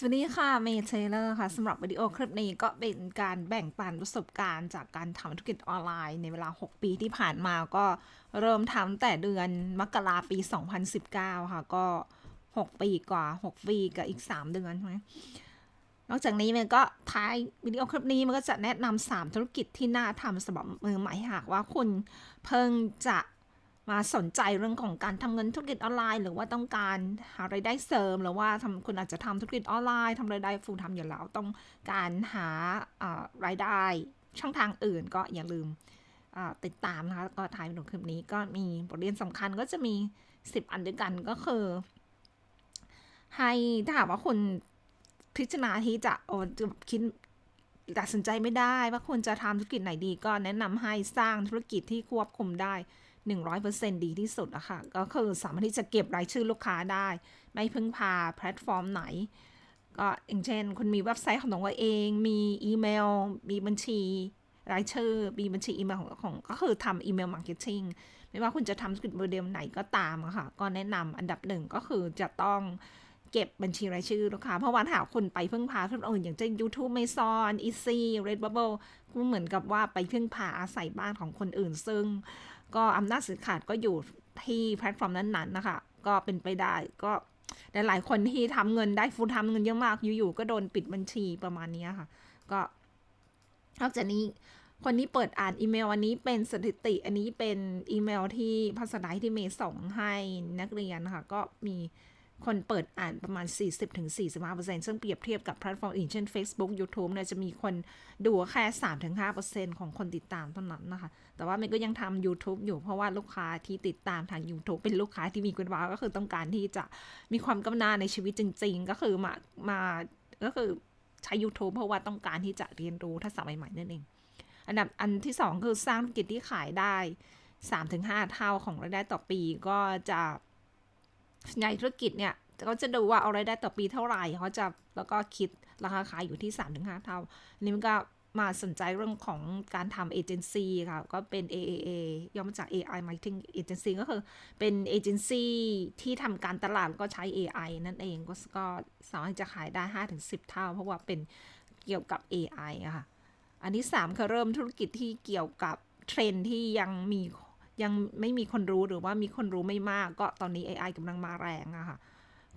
สวัสดีค่ะเมย์เทเลอร์ค่ะสำหรับวิดีโอคลิปนี้ก็เป็นการแบ่งปันประสบการณ์จากการทำธุรกิจออนไลน์ในเวลา 6 ปีที่ผ่านมาก็เริ่มทำแต่เดือนมกราปี 2019 ค่ะ ก็ 6 ปีกว่า 6 ปีกับอีก 3 เดือนใช่ไหมนอกจากนี้มันก็ท้ายวิดีโอคลิปนี้มันก็จะแนะนำ3ธุรกิจที่น่าทำสำหรับมือใหม่หากว่าคุณเพิ่งจะ มาสนใจเรื่องของการทำเงินธุรกิจออนไลน์ หรือว่าต้องการหารายได้เสริม หรือว่าทำคุณอาจจะทำธุรกิจออนไลน์ทำรายได้ฟูลทำอยู่แล้ว ต้องการหารายได้ช่องทางอื่นก็อย่าลืมติดตามนะคะ ก็ท้ายวิดีโอคลิปนี้ก็มีบทเรียนสำคัญก็จะมี 10 อันด้วยกันก็คือ ให้ถ้าหากว่าคุณพิจารณาที่จะโอ้จะคิดตัดสินใจไม่ได้ ว่าคุณจะทำธุรกิจไหนดี ก็แนะนำให้สร้างธุรกิจที่ควบคุมได้ 100%ดีที่สุดอะค่ะ ก็คือสามารถที่จะเก็บรายชื่อลูกค้าได้ ไม่พึ่งพาแพลตฟอร์มไหน ก็อย่างเช่น คุณมีเว็บไซต์ของตัวเอง มีอีเมล มีบัญชีรายชื่อ มีบัญชีอีเมลของของก็คือทำอีเมลมาร์เก็ตติ้งไม่ว่าคุณจะทำธุรกิจโมเดลไหนก็ตามค่ะ ก็แนะนำอันดับหนึ่งก็คือจะต้องเก็บบัญชีรายชื่อลูกค้า เพราะว่าถ้าหากคุณไปพึ่งพาคนอื่นอย่างเช่น YouTube ไม่ซอน Easy Redbubble ก็เหมือนกับว่าไปพึ่งพาอาศัยบ้านของคนอื่น ซึ่ง ก็อำนาจสื่อขาดก็อยู่ที่แพลตฟอร์มนั้นๆนะคะ ก็เป็นไปได้ก็หลายๆคนที่ทำเงินได้ฟูลทำเงินเยอะมากอยู่ๆก็โดนปิดบัญชีประมาณนี้ค่ะ ก็นอกจากนี้คนนี้เปิดอ่านอีเมลอันนี้เป็นสถิติ อันนี้เป็นอีเมลที่ภาษาไทยที่เมย์ส่งให้นักเรียนค่ะ ก็มี คนเปิดอ่านประมาณ 40-45%ซึ่งเปรียบเทียบกับแพลตฟอร์มอื่นเช่น Facebook YouTube เนี่ยจะมีคนดูแค่ 3-5%ของคนติดตามเท่านั้นนะคะ แต่ว่ามันก็ยังทำ YouTube อยู่เพราะว่าลูกค้าที่ติดตามทาง YouTube เป็นลูกค้าที่มีคุณภาพก็คือต้องการที่จะมีความก้าวหน้าในชีวิตจริง ๆ ก็คือมามาก็คือใช้ YouTube เพราะว่าต้องการที่จะเรียนรู้ทักษะใหม่ๆนั่นเอง อันดับอันที่ 2 คือสร้างธุรกิจที่ขายได้ 3-5 เท่าของรายได้ต่อปีก็จะ ในธุรกิจเนี่ยเขาจะดูว่าเอารายได้ต่อปีเท่าไหร่เขาจะแล้วก็คิดราคาขายอยู่ที่ 3-5 เท่านนี้มันก็มาสนใจเรื่องของการทำเอเจนซี่ค่ะ ก็เป็น AAA ย่อมาจาก AI Marketing Agency ก็คือเป็นเอเจนซี่ที่ทำการตลาดก็ใช้ AI นั่นเองก็ก็สามารถจะขายได้ 5-10 เท่า เพราะว่าเป็นเกี่ยวกับ AI อะค่ะ อันที่3คือเริ่มธุรกิจที่เกี่ยวกับเทรนที่ยังมี ยังไม่มีคนรู้หรือว่ามีคนรู้ไม่มาก ก็ตอนนี้ AI กำลังมาแรงอะค่ะ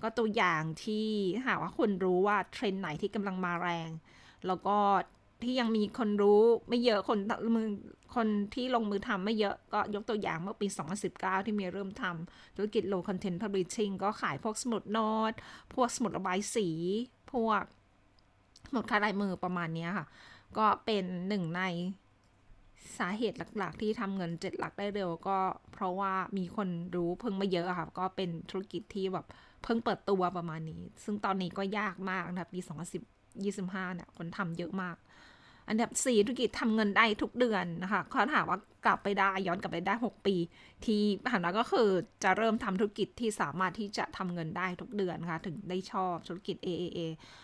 ก็ตัวอย่างที่หากว่าคนรู้ว่าเทรนไหนที่กำลังมาแรง แล้วก็ที่ยังมีคนรู้ไม่เยอะคนมือคนที่ลงมือทำไม่เยอะก็ยกตัวอย่างเมื่อปี 2019 ที่มีเริ่มทำธุรกิจ low content publishing ก็ขายพวกสมุดโน้ตพวกสมุดระบายสี พวกสมุดคาลายมือประมาณนี้ค่ะ ก็เป็นหนึ่งใน สาเหตุหลักๆ ที่ทำเงินเจ็ดหลักได้เร็วก็เพราะว่ามีคนรู้เพิ่งม่เยอะค่ะ ก็เป็นธุรกิจที่แบบเพิ่งเปิดตัวประมาณนี้ ซึ่งตอนนี้ก็ยากมากนะปี2010 25เนี่ยคนทำเยอะมาก อันดับ 4 ธุรกิจทำเงินได้ทุกเดือนนะคะเขาถามว่ากลับไปได้ย้อนกลับไปได้ 6 ปี ที่ผ่านมาก็คือจะเริ่มทำธุรกิจที่สามารถที่จะทำเงินได้ทุกเดือนค่ะถึงได้ชอบธุรกิจ AAA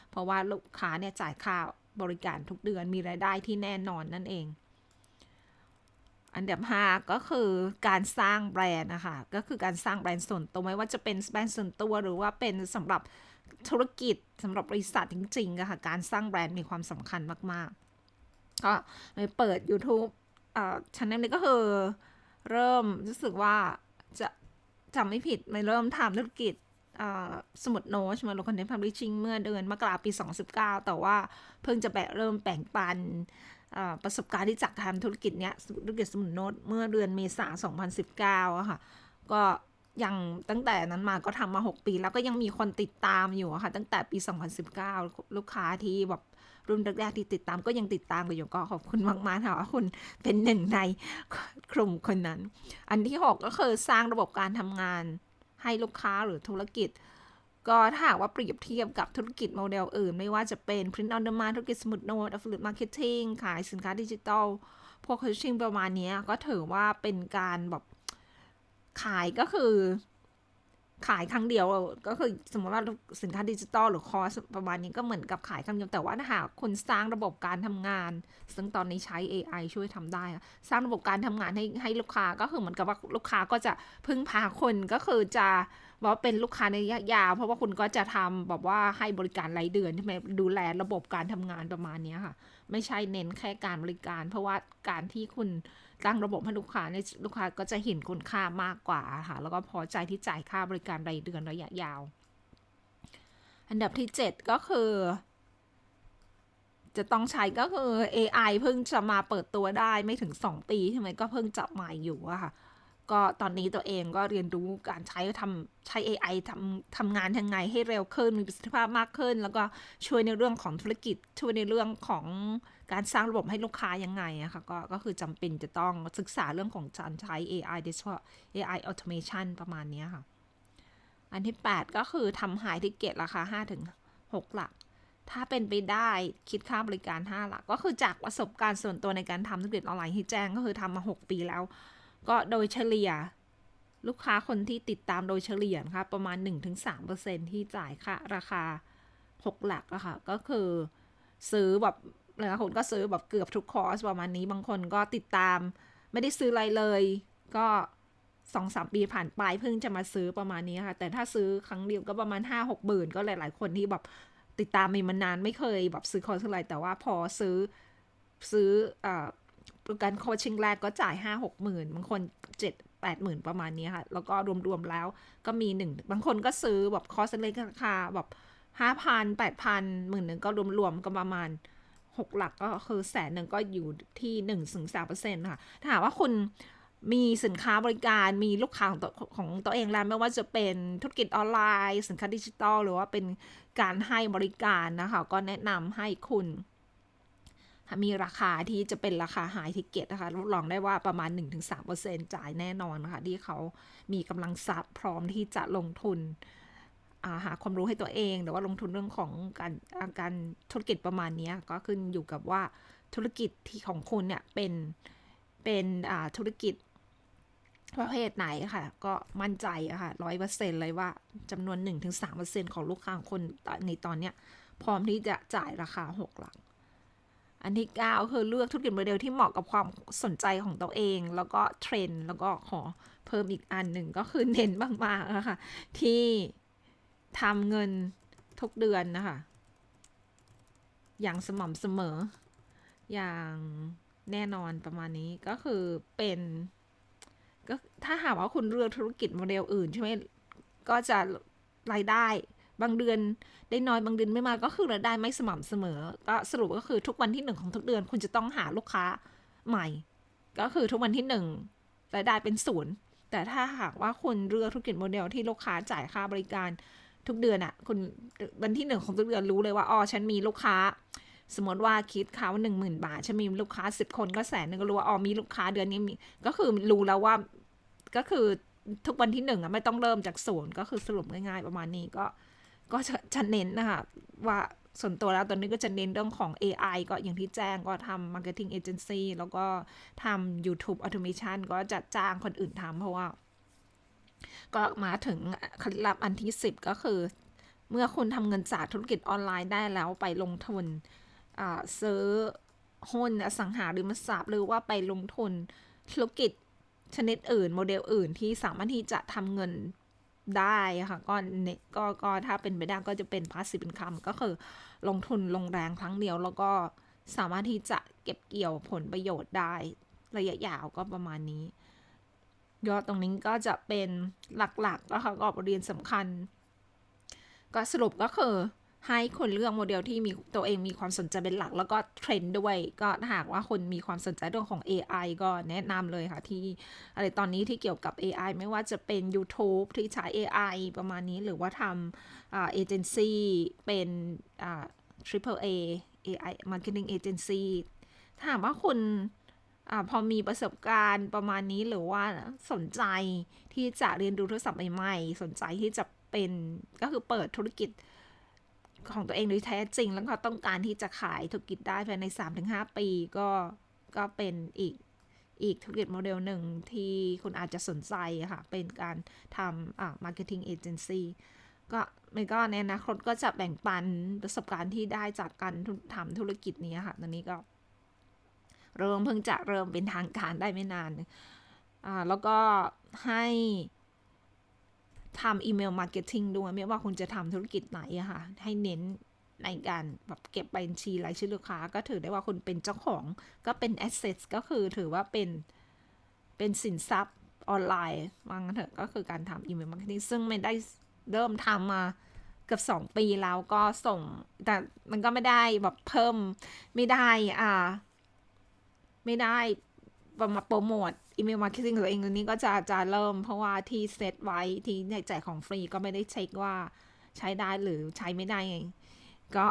เพราะว่าลูกค้าเนี่ยจ่ายค่าบริการทุกเดือนมีรายได้ที่แน่นอนนั่นเอง อันดับ 5 ก็คือการสร้างแบรนด์นะคะ ก็คือการสร้างแบรนด์ส่วนตัวไม่ว่าจะเป็นแบรนด์ส่วนตัวหรือว่าเป็นสำหรับธุรกิจสำหรับบริษัทจริงๆอะค่ะ การสร้างแบรนด์มีความสำคัญมากๆ ก็เลยเปิด YouTube อ่าชันนี้ก็คือเริ่มรู้สึกว่าจะจำไม่ผิดไม่เริ่มทำธุรกิจสมุดโน้ตมาลงคอนเทนต์พับลิชชิ่งเมื่อเดือนมกราปี 2019 แต่ว่าเพิ่งจะแบะเริ่มแบ่งปัน ประสบการณ์ที่จากทำธุรกิจเนี้ยธุรกิจสมุดโนตเมื่อเดือนเมษา2019อะค่ะ ก็ยังตั้งแต่นั้นมาก็ทำมา 6 ปี แล้วก็ยังมีคนติดตามอยู่ค่ะ ตั้งแต่ปี 2019 ลูกค้าที่แบบรุ่นแรกๆที่ติดตามก็ยังติดตามกันอยู่ก็ขอบคุณมากๆค่ะว่าคุณเป็นหนึ่งในกลุ่มคนนั้น อันที่ 6 ก็คือสร้างระบบการทำงานให้ลูกค้าหรือธุรกิจ ก็ถ้าหากว่าเปรียบเทียบกับธุรกิจโมเดลอื่น ไม่ว่าจะเป็น print on demand ธุรกิจสมุดโน้ต affiliate marketing ขายสินค้าดิจิทัลพวก coaching ประมาณนี้ก็ถือว่าเป็นการแบบขายก็คือ ขายครั้งเดียวก็คือสมมติว่าสินค้าดิจิตอลหรือคอร์สประมาณนี้ก็เหมือนกับขายครั้งเดียวแต่ว่าถ้าหากคุณสร้างระบบการทำงาน ซึ่งตอนนี้ใช้ AI ช่วยทำได้ สร้างระบบการทำงานให้ให้ลูกค้าก็คือเหมือนกับว่าลูกค้าก็จะพึ่งพาคนก็คือจะ ว่าเป็นลูกค้าในระยะยาว เพราะว่าคุณก็จะทำแบบว่าให้บริการรายเดือนใช่ไหมดูแลระบบการทำงานประมาณนี้ค่ะ ไม่ใช่เน้นแค่การบริการ เพราะว่าการที่คุณตั้งระบบให้ลูกค้าในลูกค้าก็จะเห็นคุณค่ามากกว่าค่ะแล้วก็พอใจที่จ่ายค่าบริการรายเดือนระยะยาว อันดับที่ 7 ก็คือจะต้องใช้ก็คือ AI เพิ่งจะมาเปิดตัวได้ไม่ถึง 2 ปีใช่ไหมก็เพิ่งจับใหม่อยู่อะค่ะ ก็ตอนนี้ตัวเองก็เรียนรู้การใช้ทำใช้ AI ทำทำงานยังไงให้เร็วขึ้นมีประสิทธิภาพมากขึ้น แล้วก็ช่วยในเรื่องของธุรกิจ ช่วยในเรื่องของการสร้างระบบให้ลูกค้ายังไงอะค่ะก็ก็คือจำเป็นจะต้องศึกษาเรื่องของการใช้ AI โดยเฉพาะ AI automation ประมาณนี้ค่ะ อันที่ 8 ก็คือทำหายทิเกตราคา 5 ถึง 6 หลัก ถ้าเป็นไปได้คิดค่าบริการ 5 หลัก ก็คือจากประสบการณ์ส่วนตัวในการทำธุรกิจออนไลน์ที่แจ้งก็คือทำมา 6 ปีแล้ว ก็โดยเฉลี่ย ลูกค้าคนที่ติดตามโดยเฉลี่ยนะคะประมาณ 1-3%ที่จ่ายค่าราคา 6 หลักอะค่ะก็คือซื้อแบบหลายคนก็ซื้อแบบเกือบทุกคอร์สประมาณนี้บางคนก็ติดตาม ไม่ได้ซื้ออะไรเลย ก็สองสามปีผ่านไปเพิ่งจะมาซื้อประมาณนี้ค่ะ แต่ถ้าซื้อครั้งเดียวก็ประมาณห้าหกหมื่นก็หลาย ๆ คนที่แบบติดตามมีมานานไม่เคยแบบซื้อคอร์สอะไรแต่ว่าพอซื้อซื้ออ่าการโคชชิ่งแรกก็จ่ายห้าหกหมื่นบางคนเจ็ดแปดหมื่นประมาณนี้ค่ะ แล้วก็รวมๆแล้วก็มีหนึ่งบางคนก็ซื้อแบบคอร์สเล็กราคาแบบห้าพันแปดพันหมื่นหนึ่งก็รวมๆก็ประมาณหกหลักก็คือแสนหนึ่งก็อยู่ที่หนึ่งถึงสามเปอร์เซ็นต์ค่ะ ถ้าหากว่าคุณมีสินค้าบริการมีลูกค้าของตัวของตัวเองแล้วไม่ว่าจะเป็นธุรกิจออนไลน์ สินค้าดิจิทัลหรือว่าเป็นการให้บริการนะคะ ก็แนะนำให้คุณ มีราคาที่จะเป็นราคาหายทิเกตนะคะรับรองได้ว่าประมาณ 1-3%จ่ายแน่นอนนะคะที่เขามีกำลังทรัพย์พร้อมที่จะลงทุนหาความรู้ให้ตัวเอง หรือว่าลงทุนเรื่องของการการธุรกิจประมาณนี้ก็ขึ้นอยู่กับว่าธุรกิจที่ของคุณเนี่ยเป็นเป็นธุรกิจประเภทไหนค่ะ ก็มั่นใจอะค่ะร้อยเปอร์เซ็นเลยว่าจำนวน 1-3%ของลูกค้าของคนในตอนเนี้ยพร้อมที่จะจ่ายราคา6หลัก อันที่9คือเลือกธุรกิจโมเดลที่เหมาะกับความสนใจของตัวเอง แล้วก็เทรนด์แล้วก็ขอเพิ่มอีกอันหนึ่งก็คือเน้นมากๆอะคะที่ทำเงินทุกเดือนนะคะ อย่างสม่ำเสมอ อย่างแน่นอนประมาณนี้ก็คือเป็นก็ถ้าหากว่าคุณเลือกธุรกิจโมเดลอื่นใช่ไหมก็จะรายได้ บางเดือนได้น้อยบางเดือนไม่มาก็คือรายได้ไม่สม่ำเสมอ ก็สรุปก็คือทุกวันที่หนึ่งของทุกเดือน คุณจะต้องหาลูกค้าใหม่ ก็คือทุกวันที่หนึ่งรายได้เป็นศูนย์แต่ถ้าหากว่าคุณเลือกธุรกิจโมเดลที่ลูกค้าจ่ายค่าบริการทุกเดือนอะ่ะคุณวันที่หนึ่งของทุกเดือนรู้เลยว่าอ๋อฉันมีลูกค้า สมมติว่าคิดเขาหนึ่งหมื่นบาทฉันมีลูกค้าสิบคนก็แสนหนึ่งก็รู้ว่าอ๋อมีลูกค้าเดือนนี้มีก็คือรู้แล้วว่าก็คือทุกวันที่หนึ่งอะไม่ต้องเริ่มจากศูนย์ก็คือสรุปง่ายๆประมาณนี้ก็ ก็จะเน้นนะคะว่าส่วนตัวแล้วตอนนี้ก็จะเน้นเรื่องของ AI ก็อย่างที่แจ้งก็ทำ Marketing Agency แล้วก็ทำ YouTube Automation ก็จะจ้างคนอื่นทำเพราะว่า ก็มาถึงเคล็ดลับอันที่ 10 ก็คือ เมื่อคุณทำเงินจากธุรกิจออนไลน์ได้แล้วไปลงทุนซื้อหุ้นอสังหาริมทรัพย์หรือว่าไปลงทุนธุรกิจชนิดอื่น โมเดลอื่นที่สามารถที่จะทำเงิน ได้ค่ะก็เนก็ก็ถ้าเป็นไปได้ก็จะเป็นพาสซีฟอินคัมก็คือลงทุนลงแรงครั้งเดียว แล้วก็สามารถที่จะเก็บเกี่ยวผลประโยชน์ได้ ระยะยาวก็ประมาณนี้ ยอดตรงนี้ก็จะเป็นหลักๆก็ค่ะก็บทเรียนสำคัญ ก็สรุปก็คือ ให้คนเลือกโมเดลที่มีตัวเองมีความสนใจเป็นหลัก แล้วก็เทรนด์ด้วย ก็หากว่าคนมีความสนใจเรื่องของ AI ก็แนะนำเลยค่ะที่อะไรตอนนี้ที่เกี่ยวกับ AI ไม่ว่าจะเป็น YouTube ที่ใช้ AI ประมาณนี้หรือว่าทำเอเจนซี่เป็นอ่า triple A AI marketing agency ถาหากว่าคุณอพอมีประสบการณ์ประมาณนี้หรือว่าสนใจที่จะเรียนรู้โทรศัพท์ใหม่ๆ สนใจที่จะเป็นก็คือเปิดธุรกิจ ของตัวเองโดยแท้จริง แล้วก็ต้องการที่จะขายธุรกิจได้ภายใน 3-5 ปีก็ก็เป็นอีกอีกธุรกิจโมเดลหนึ่งที่คุณอาจจะสนใจค่ะ เป็นการทำอ่า marketing agency ก็มันก็ในอนาคตก็จะแบ่งปันประสบการณ์ที่ได้จากการทำธุรกิจนี้ค่ะ ตอนนี้ก็ เริ่มเพิ่งจะเริ่มเป็นทางการได้ไม่นานอ่าแล้วก็ให้ ทำอีเมลมาร์เก็ตติ้งด้วยไม่ว่าคุณจะทำธุรกิจไหนอะค่ะ ให้เน้นในการแบบเก็บบัญชีรายชื่อลูกค้า ก็ถือได้ว่าคุณเป็นเจ้าของก็เป็น assets ก็คือถือว่าเป็นเป็นสินทรัพย์ออนไลน์ว่างั้นเถอะก็คือการทำอีเมลมาร์เก็ตติ้งซึ่งไม่ได้เริ่มทำมาเกือบสองปีแล้วก็ส่ง แต่มันก็ไม่ได้แบบเพิ่มไม่ได้อ่า ไม่ได้มาโปรโมท อีเมลมาร์เก็ตติ้งตัวเองตัวนี้ก็จะจะเริ่มเพราะว่าที่เซตไว้ที่ในแจกของฟรีก็ไม่ได้เช็คว่าใช้ได้หรือใช้ไม่ได้ไงก็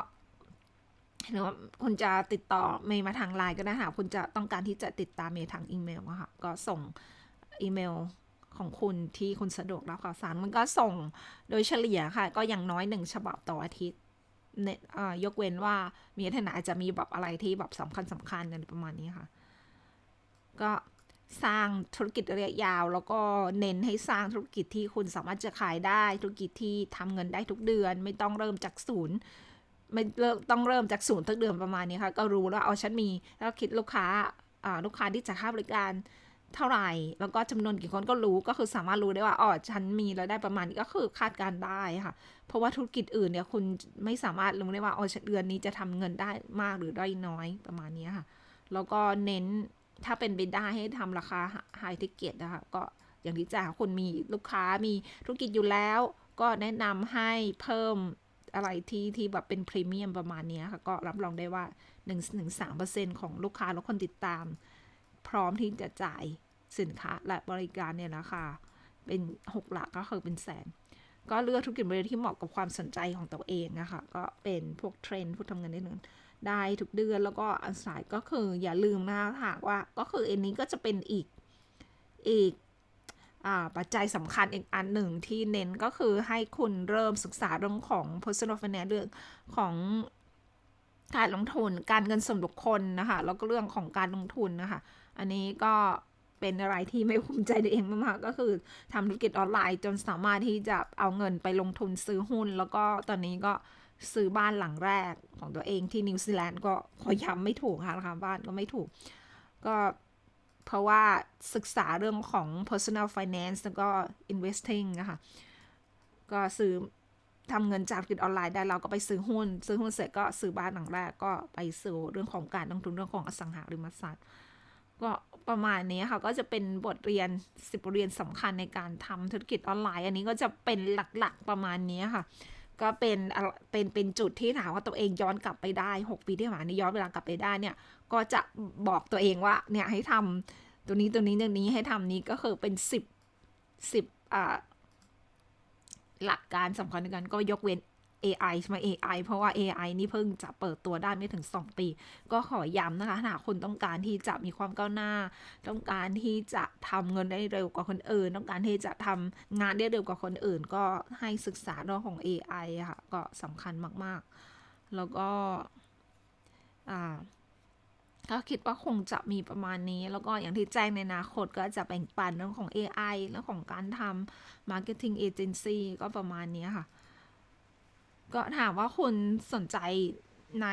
หรือว่าคุณจะติดต่อเมย์มาทางไลน์ก็ได้ค่ะคุณจะต้องการที่จะติดตามเมย์ทางอีเมลค่ะก็ส่งอีเมลของคุณที่คุณสะดวกรับข่าวสารมันก็ส่งโดยเฉลี่ยค่ะ ก็อย่างน้อยหนึ่งฉบับต่ออาทิตย์เนยกเว้นว่ามีทนอาจจะมีแบบอะไรที่แบบสำคัญสำคัญอะไรประมาณนี้ค่ะ ก็ สร้างธุรกิจระยะยาว แล้วก็เน้นให้สร้างธุรกิจที่คุณสามารถจะขายได้ ธุรกิจที่ทำเงินได้ทุกเดือน ไม่ต้องเริ่มจากศูนย์ไม่เริ่มต้องเริ่มจากศูนย์ทุกเดือนประมาณนี้ค่ะ ก็รู้แล้วเอาฉันมี แล้วคิดลูกค้าลูกค้าที่จะค่าบริการเท่าไหร่ แล้วก็จำนวนกี่คนก็รู้ก็คือสามารถรู้ได้ว่าอ๋อฉันมีรายได้ประมาณนี้ก็คือคาดการได้ค่ะ เพราะว่าธุรกิจอื่นเนี่ยคุณไม่สามารถรู้ได้ว่าอ๋อเดือนนี้จะทำเงินได้มากหรือได้น้อยประมาณนี้ค่ะ แล้วก็เน้น ถ้าเป็นไปได้ให้ทำราคาไฮทิเกตนะคะก็อย่างที่จ่าคุณมีลูกค้ามีธุรกิจอยู่แล้ว ก็แนะนำให้เพิ่มอะไรที่ที่แบบเป็นพรีเมียมประมาณนี้ค่ะ ก็รับรองได้ว่า 1-3%ของลูกค้าและคนติดตาม พร้อมที่จะจ่ายสินค้าและบริการเนี่ยนะคะเป็น 6 หลักก็คือเป็นแสน ก็เลือกธุรกิจบริการที่เหมาะกับความสนใจของตัวเองนะคะ ก็เป็นพวกเทรนด์พวกทำเงินได้หนึ่ง ได้ทุกเดือนแล้วก็อันสายก็คืออย่าลืมนะคะหากว่าก็คืออันนี้ก็จะเป็นอีกอีกปัจจัยสำคัญอีกอันหนึ่งที่เน้นก็คือให้คุณเริ่มศึกษาเรื่องของ personal finance เรื่องของการลงทุนการเงินส่วนบุคคลนะคะแล้วก็เรื่องของการลงทุนนะคะอันนี้ก็เป็นอะไรที่ไม่ภูมิใจตัวเองมากๆก็คือทำธุรกิจออนไลน์จนสามารถที่จะเอาเงินไปลงทุนซื้อหุ้น แล้วก็ตอนนี้ก็ ซื้อบ้านหลังแรกของตัวเองที่นิวซีแลนด์ก็ขอย้ำไม่ถูกค่ะนะคะบ้านก็ไม่ถูก ก็เพราะว่าศึกษาเรื่องของ personal finance แล้วก็ investing นะคะก็ซื้อทำเงินจากธุรกิจออนไลน์ได้เราก็ไปซื้อหุ้น ซื้อหุ้นเสร็จก็ซื้อบ้านหลังแรกก็ไปสู่เรื่องของการลงทุนเรื่องของอสังหาริมทรัพย์ก็ประมาณนี้ค่ะก็จะเป็นบทเรียนสิบเรียนสำคัญในการทำธุรกิจออนไลน์ อันนี้ก็จะเป็นหลักๆประมาณนี้ค่ะ ก็เป็นเป็นเป็นจุดที่ถามว่าตัวเองย้อนกลับไปได้ 6 ปีที่ผ่านมานี้ย้อนเวลากลับไปได้เนี่ย ก็จะบอกตัวเองว่าเนี่ยให้ทำตัวนี้ตัวนี้ตัวนี้ให้ทำนี้ก็คือเป็นสิบสิบอ่าหลักการสำคัญกันก็ยกเว้น AI ใช่ไหม AI เพราะว่า AI นี่เพิ่งจะเปิดตัวได้ไม่ถึง 2 ปี ก็ขอย้ำนะคะถ้าคุณต้องการที่จะมีความก้าวหน้า ต้องการที่จะทำเงินได้เร็วกว่าคนอื่น ต้องการที่จะทำงานได้เร็วกว่าคนอื่น ก็ให้ศึกษาเรื่องของ AI ค่ะ ก็สำคัญมากๆ แล้วก็อ่าก็คิดว่าคงจะมีประมาณนี้ แล้วก็อย่างที่แจ้งในอนาคตก็จะแบ่งปันเรื่องของ AI เรื่องของการทำ Marketing Agency ก็ประมาณนี้ค่ะ ก็ถามว่าคุณสนใจใน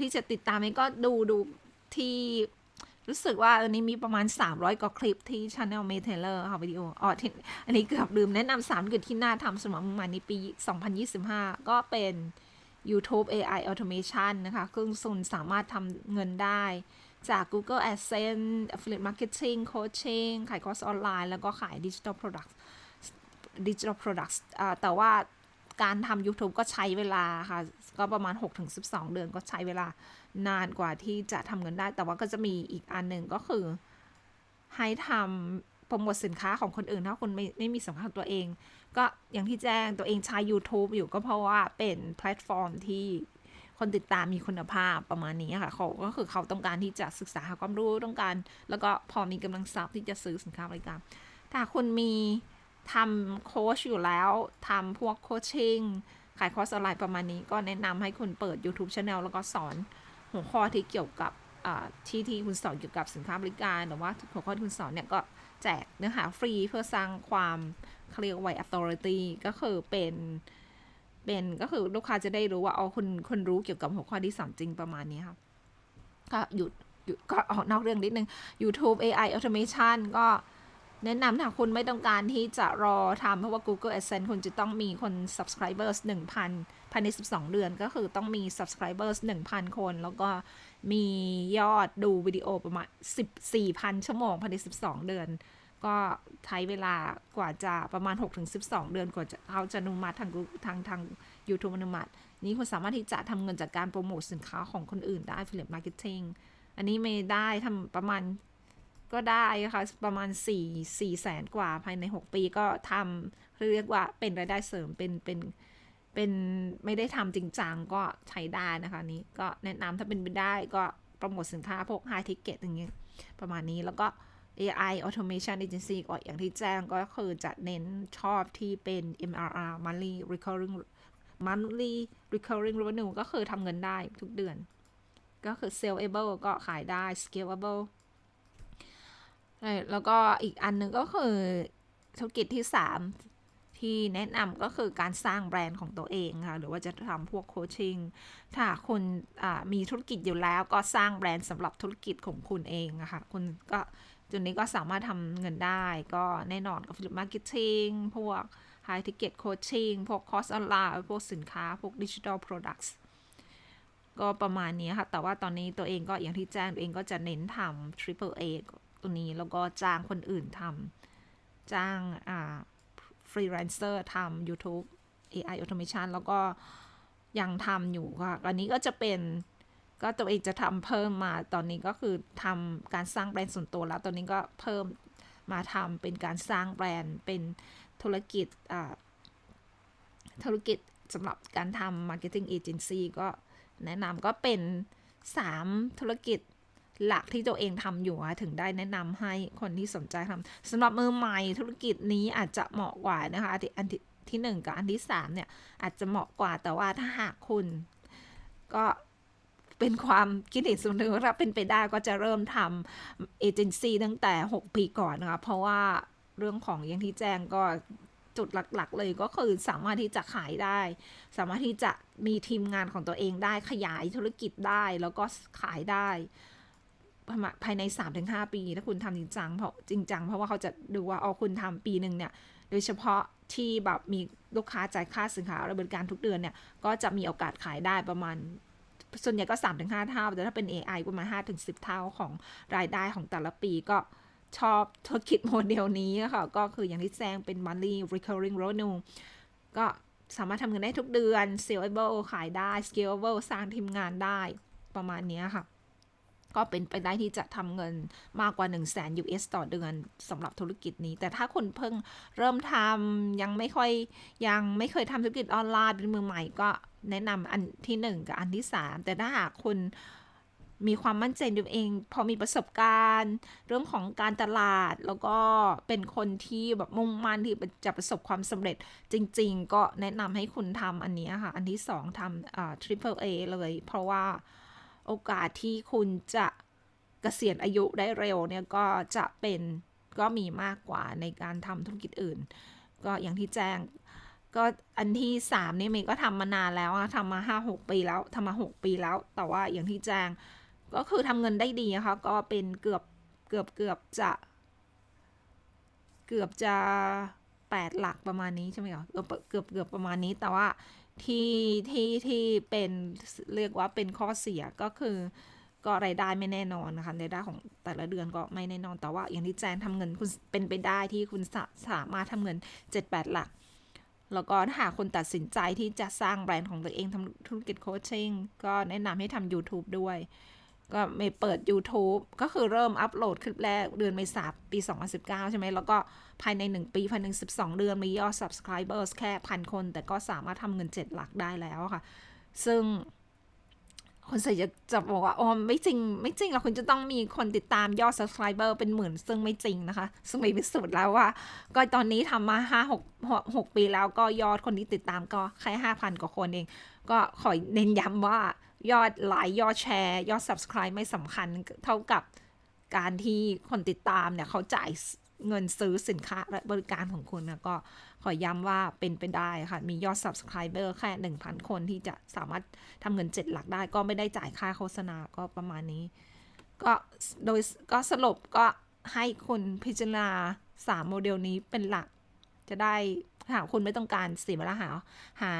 ที่จะติดตามนี้ก็ดูดูที่รู้สึกว่าอันนี้มีประมาณ 300 กว่าคลิปที่ Channel m a t a l e r ค่ะวิดีโออ๋ออันนี้เกือบลืมแนะนำสามกิจที่น่าทำสำหรับมาในปี 2025 ก็เป็น YouTube AI Automation นะคะซึ่องคุณสามารถทำเงินได้ จาก Google AdSense Affiliate Marketing Coaching ขายคอร์สออนไลน์ แล้วก็ขาย Digital Products Digital Products แต่ว่า การทำ YouTube ก็ใช้เวลาค่ะ ก็ประมาณ 6-12 เดือนก็ใช้เวลานานกว่าที่จะทำเงินได้ แต่ว่าก็จะมีอีกอันหนึ่งก็คือ ให้ทำโปรโมทสินค้าของคนอื่นถ้าคุณไม่ไม่มีสินค้าตัวเอง ก็อย่างที่แจ้งตัวเองใช้ YouTube อยู่ก็เพราะว่าเป็นแพลตฟอร์มที่คนติดตามมีคุณภาพประมาณนี้ค่ะเขาก็คือเขาต้องการที่จะศึกษาหาความรู้ต้องการ แล้วก็พอมีกำลังทรัพย์ที่จะซื้อสินค้าบริการถ้าคุณมี ทำโค้ชอยู่แล้วทำพวกโคชชิ่งขายคอร์สออนไลน์ประมาณนี้ ก็แนะนำให้คุณเปิด YouTube Channel แล้วก็สอนหัวข้อที่เกี่ยวกับที่ที่คุณสอนเกี่ยวกับสินค้าบริการหรือว่าหัวข้อที่คุณสอนเนี่ยก็แจกเนื้อหาฟรีเพื่อสร้างความเขาเรียกว่า authority ก็คือเป็นเป็นก็คือลูกค้าจะได้รู้ว่าเอาคุณคนรู้เกี่ยวกับหัวข้อที่สอนจริงประมาณนี้ครับก็หยุดหยุดก็ออกนอกเรื่องนิดนึง YouTube AI Automation ก็ แนะนำถ้าคุณไม่ต้องการที่จะรอทำเพราะว่า Google AdSense คุณจะต้องมีคน subscribers 1,000 ภายใน 12 เดือนก็คือต้องมี subscribers 1,000 คน แล้วก็มียอดดูวิดีโอประมาณ 14,000 ชั่วโมงภายใน 12 เดือน ก็ใช้เวลากว่าจะประมาณ 6-12 เดือนกว่าจะเขาจะอนุมัติทางทางทาง YouTube อนุมัติ นี้คุณสามารถที่จะทำเงินจากการโปรโมทสินค้าของคนอื่นได้ affiliate marketing อันนี้ไม่ได้ทำประมาณ ก็ได้ค่ะประมาณ 4 4แสนกว่าภายใน 6 ปีก็ทำเรียกว่าเป็นรายได้เสริมเป็นเป็นเป็นไม่ได้ทำจริงจังก็ใช้ได้นะคะนี้ก็แนะนำถ้าเป็นไปได้ก็โปรโมทสินค้าพวก high ticket อย่างเงี้ยประมาณนี้แล้วก็ AI automation agency ก็อย่างที่แจ้งก็คือจะเน้นชอบที่เป็น MRR monthly recurring monthly recurring revenue ก็คือทำเงินได้ทุกเดือน ก็คือ sellable ก็ขายได้ scalable ช่แล้วก็อีกอันหนึ่งก็คือธุรกิจที่ 3 ที่แนะนำก็คือการสร้างแบรนด์ของตัวเองค่ะ หรือว่าจะทำพวกโคชชิ่งถ้าคุณมีธุรกิจอยู่แล้วก็สร้างแบรนด์สำหรับธุรกิจของคุณเองอะค่ะคุณก็จุดนี้ก็สามารถทำเงินได้ ก็แน่นอนกับฟิลิปมาร์เก็ตติ้งพวก High Ticket Coaching พวกคอร์สออนไลน์พวกสินค้า พวก Digital Products ก็ประมาณนี้ค่ะ แต่ว่าตอนนี้ตัวเองก็อย่างที่แจ้งตัวเองก็จะเน้นทำ Triple A ตัวนี้ แล้วก็จ้างคนอื่นทำจ้างอ่าฟรีแลนเซอร์ทำ YouTube AI Automation แล้วก็ยังทำอยู่ค่ะ อันนี้ก็จะเป็นก็ตัวเองจะทำเพิ่มมาตอนนี้ก็คือทำการสร้างแบรนด์ส่วนตัวแล้ว ตอนนี้ก็เพิ่มมาทำเป็นการสร้างแบรนด์เป็นธุรกิจอ่าธุรกิจสำหรับการทำ Marketing Agency ก็แนะนำก็เป็น 3 ธุรกิจ หลักที่ตัวเองทำอยู่อะถึงได้แนะนำให้คนที่สนใจทำสำหรับมือใหม่ธุรกิจนี้อาจจะเหมาะกว่านะคะอันที่ที่ที่หนึ่งกับอันที่สามเนี่ย อาจจะเหมาะกว่าแต่ว่าถ้าหากคุณก็เป็นความคิดเห็นส่วนหนึ่งถ้าเป็นไปได้ก็จะเริ่มทำเอเจนซี่ตั้งแต่ 6 ปีก่อนนะคะ เพราะว่าเรื่องของอย่างที่แจ้งก็จุดหลัก ๆ เลยก็คือสามารถที่จะขายได้ สามารถที่จะมีทีมงานของตัวเองได้ขยายธุรกิจได้แล้วก็ขายได้ ภายใน 3-5 ปี ถ้าคุณทำจริงจังเพราะจริงจังเพราะว่าเขาจะดูว่าอ๋อคุณทำปีหนึ่งเนี่ย โดยเฉพาะที่แบบมีลูกค้าจ่ายค่าสินค้าและบริการทุกเดือนเนี่ย ก็จะมีโอกาสขายได้ประมาณ ส่วนใหญ่ก็ 3-5 เท่า แต่ถ้าเป็น AI ประมาณ 5-10 เท่าของรายได้ของแต่ละปีก็ชอบธุรกิจโมเดลนี้ค่ะ ก็คืออย่างที่แจ้งเป็น monthly recurring revenue ก็สามารถทำเงินได้ทุกเดือน sellable ขายได้ scalable สร้างทีมงานได้ประมาณนี้ค่ะ ก็เป็นไปได้ที่จะทำเงินมากกว่า 1 0 0 0 0แสน US ต่อเดือนสำหรับธุรกิจนี้ แต่ถ้าคุณเพิ่งเริ่มทำยังไม่ค่อยยังไม่เคยทำธุรกิจออนไลน์เป็นมือใหม่ก็แนะนำอันที่ 1 กับอันที่ 3 แต่ถ้าหากคุณมีความมั่นใจตัวเอง พอมีประสบการณ์ เรื่องของการตลาดแล้วก็เป็นคนที่แบบมุ่งมั่นที่จะประสบความสำเร็จจริง ๆ ก็แนะนำให้คุณทำอันนี้ค่ะ อันที่ 2ทำอ่า triple A เลย เพราะว่า โอกาสที่คุณจะเกษียณอายุได้เร็วเนี่ยก็จะเป็นก็มีมากกว่าในการทำธุรกิจอื่น ก็อย่างที่แจ้งก็อันที่สามนี่เมย์ก็ทำมานานแล้วอะทำมาห้าหกปีแล้วทำมาหกปีแล้ว แต่ว่าอย่างที่แจ้งก็คือทำเงินได้ดีนะคะก็เป็นเกือบเกือบเกือบจะ เกือบจะแปดหลักประมาณนี้ใช่ไหมคะเกือบเกือบเกือบประมาณนี้แต่ว่า ที่ที่ที่เป็นเรียกว่าเป็นข้อเสียก็คือ ก็รายได้ไม่แน่นอนนะคะรายได้ของแต่ละเดือนก็ไม่แน่นอนแต่ว่า อย่างที่แจ้งทำเงินคุณเป็นไปได้ที่คุณสาสามารถทำเงิน 7-8 หลัก แล้วก็ถ้าหากคนตัดสินใจที่จะสร้างแบรนด์ของตัวเองทำธุรกิจโคชชิ่งก็แนะนำให้ทำ YouTube ด้วย ก็ไม่เปิด YouTube ก็คือเริ่มอัปโหลดคลิปแรกเดือนเมษาปี 2019 ใช่ไหม แล้วก็ภายใน 1 ปีภายใน 12 เดือนมียอด subscribers แค่พันคน แต่ก็สามารถทำเงิน 7 หลักได้แล้วค่ะ ซึ่งคนใส่จะจะบอกว่าอ๋อไม่จริง ไม่จริงหรอกคุณจะต้องมีคนติดตามยอด subscriber เป็นหมื่น ซึ่งไม่จริงนะคะ ซึ่งไม่พิสูจน์แล้วว่า ก็ตอนนี้ทำมาห้าหกหกปีแล้วก็ยอดคนที่ติดตามก็แค่ห้าพันกว่าคนเอง ก็ขอเน้นย้ำว่า ยอดไลค์ยอดแชร์ ยอด subscribe ไม่สำคัญเท่ากับการที่คนติดตามเนี่ยเขาจ่ายเงินซื้อสินค้าและบริการของคุณนะก็ขอย้ำว่าเป็นไปได้ค่ะ มียอด subscriber แค่ 1,000 คนที่จะสามารถทำเงิน 7 หลักได้ ก็ไม่ได้จ่ายค่าโฆษณาก็ประมาณนี้ ก็โดยก็สรุปก็ให้คุณพิจารณาสามโมเดลนี้เป็นหลัก จะได้หากคุณไม่ต้องการเสียเวลาหาหา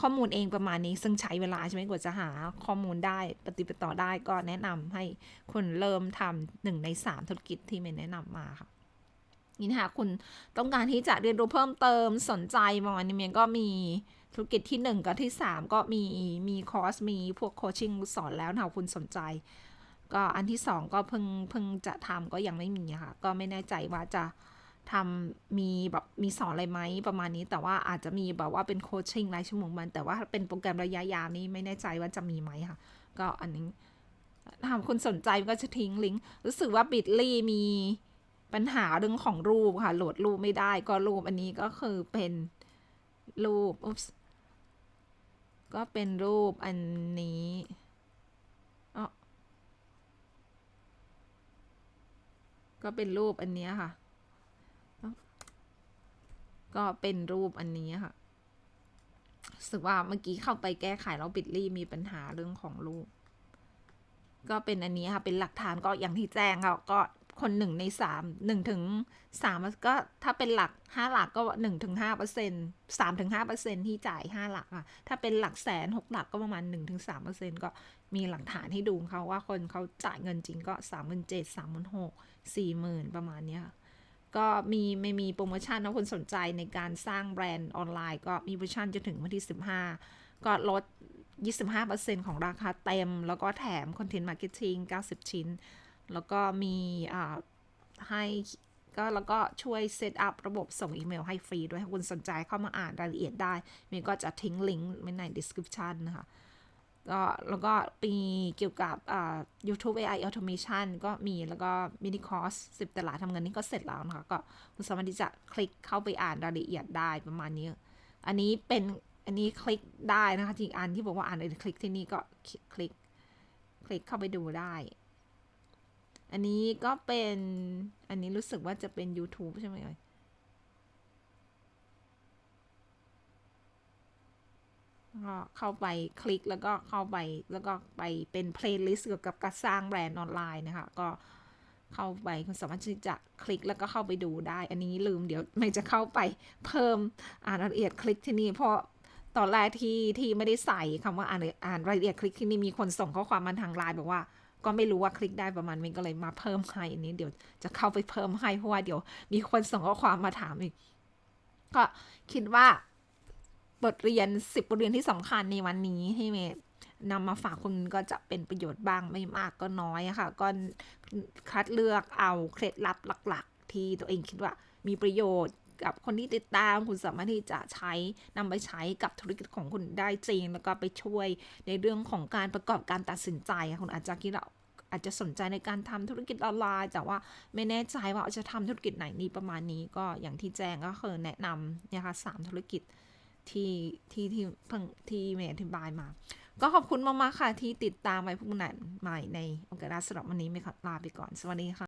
ข้อมูลเองประมาณนี้ซึ่งใช้เวลาใช่ไหมกว่าจะหาข้อมูลได้ปฏิบัติต่อได้ก็แนะนำให้คุณเริ่มทำหนึ่งในสามธุรกิจที่เมย์แนะนำมาค่ะนี่นะคะคุณต้องการที่จะเรียนรู้เพิ่มเติมสนใจมองอนิเมะก็มีธุรกิจที่ 1 กับที่ 3 ก็มีมีคอร์สมีพวกโคชชิ่งสอนแล้วถ้าคุณสนใจ ก็อันที่ 2 ก็เพิ่งเพิ่งจะทำก็ยังไม่มีค่ะ ก็ไม่แน่ใจว่าจะ ทำมีแบบมีสอนอะไรไหมประมาณนี้แต่ว่าอาจจะมีแบบว่าเป็นโคชชิ่งรายชั่วโมงมัน แต่ว่าเป็นโปรแกรมระยะยาวนี่ไม่แน่ใจว่าจะมีไหมค่ะ ก็อันนี้ถ้าคุณสนใจก็จะทิ้งลิงก์รู้สึกว่าบิตลี่มีปัญหาเรื่องของรูปค่ะ โหลดรูปไม่ได้ก็รูปอันนี้ก็คือเป็นรูปอุ๊บก็เป็นรูปอันนี้ก็เป็นรูปอันนี้ค่ะ ก็เป็นรูปอันนี้ค่ะสึกว่าเมื่อกี้เข้าไปแก้ไขแล้วบิตลี่มีปัญหาเรื่องของรูป ก็เป็นอันนี้ค่ะ เป็นหลักฐานก็อย่างที่แจ้งค่ะก็คนหนึ่งในสามหนึ่งถึงสามก็ถ้าเป็นหลักห้าหลักก็หนึ่งถึงห้าเปอร์เซ็นสามถึงห้าเปอร์เซ็นที่จ่ายห้าหลักค่ะถ้าเป็นหลักแสนหกหลักก็ประมาณหนึ่งถึงสามเปอร์เซ็นก็มีหลักฐานให้ดูเขาว่าคนเขาจ่ายเงินจริงก็สามหมื่นเจ็ดสามหมื่นหกสี่หมื่นประมาณเนี้ยค่ะ ก็มีไม่มีโปรโมชั่นถ้าคนสนใจในการสร้างแบรนด์ออนไลน์ ก็มีโปรโมชั่นจนถึงวันที่ 15 ก็ลด 25%ของราคาเต็ม แล้วก็แถมคอนเทนต์มาร์เก็ตติ้ง90 ชิ้น แล้วก็มีอ่าให้ก็แล้วก็ช่วยเซตอัพระบบส่งอีเมลให้ฟรีด้วยถ้าคุณสนใจเข้ามาอ่านรายละเอียดได้ มีก็จะทิ้งลิงก์ไว้ใน description นะคะ ก็แล้วก็มีเกี่ยวกับอ่า YouTube AI Automation ก็มีแล้วก็มินิคอร์ส10 ตลาดทำเงินนี่ก็เสร็จแล้วนะคะ ก็คุณสามารถที่จะคลิกเข้าไปอ่านรายละเอียดได้ประมาณนี้ อันนี้เป็นอันนี้คลิกได้นะคะที่อันที่บอกว่าอ่านเลยคลิกที่นี่ก็คลิกคลิกเข้าไปดูได้ อันนี้ก็เป็นอันนี้รู้สึกว่าจะเป็น YouTube ใช่ไหมเอ่ย ก็เข้าไปคลิกแล้วก็เข้าไปแล้วก็ไปเป็นเพลย์ลิสต์เกี่ยวกับการสร้างแบรนด์ออนไลน์นะคะ ก็เข้าไปคุณสามารถที่จะคลิกแล้วก็เข้าไปดูได้ อันนี้ลืมเดี๋ยวไม่จะเข้าไปเพิ่มอ่านรายละเอียดคลิกที่นี่เพราะตอนแรกที่ที่ไม่ได้ใส่คำว่าอ่านอ่านรายละเอียดคลิกที่นี่มีคนส่งข้อความมาทางไลน์บอกว่า ก็ไม่รู้ว่าคลิกได้ประมาณนี้ก็เลยมาเพิ่มให้อันนี้เดี๋ยวจะเข้าไปเพิ่มให้เพราะว่าเดี๋ยวมีคนส่งข้อความมาถามอีก ก็คิดว่า บทเรียนสิบบทเรียนที่สำคัญในวันนี้ที่เมย์นำมาฝากคุณก็จะเป็นประโยชน์บ้างไม่มากก็น้อยค่ะ ก็คัดเลือกเอาเคล็ดลับหลัก ๆ ที่ตัวเองคิดว่ามีประโยชน์กับคนที่ติดตามคุณสามารถที่จะใช้นำไปใช้กับธุรกิจของคุณได้จริง แล้วก็ไปช่วยในเรื่องของการประกอบการตัดสินใจคุณอาจจะคิดว่าอาจจะสนใจในการทำธุรกิจออนไลน์ แต่ว่าไม่แน่ใจว่าจะทำธุรกิจไหนนี้ประมาณนี้ก็อย่างที่แจ้งก็คือแนะนำเนี่ยค่ะสามธุรกิจ ที่ที่ที่เพิ่งที่เมย์อธิบายมา ก็ขอบคุณมาก ๆ ค่ะที่ติดตามไว้พวกนั้นใหม่ในโอกาสสำหรับวันนี้เมย์ขอลาไปก่อน สวัสดีค่ะ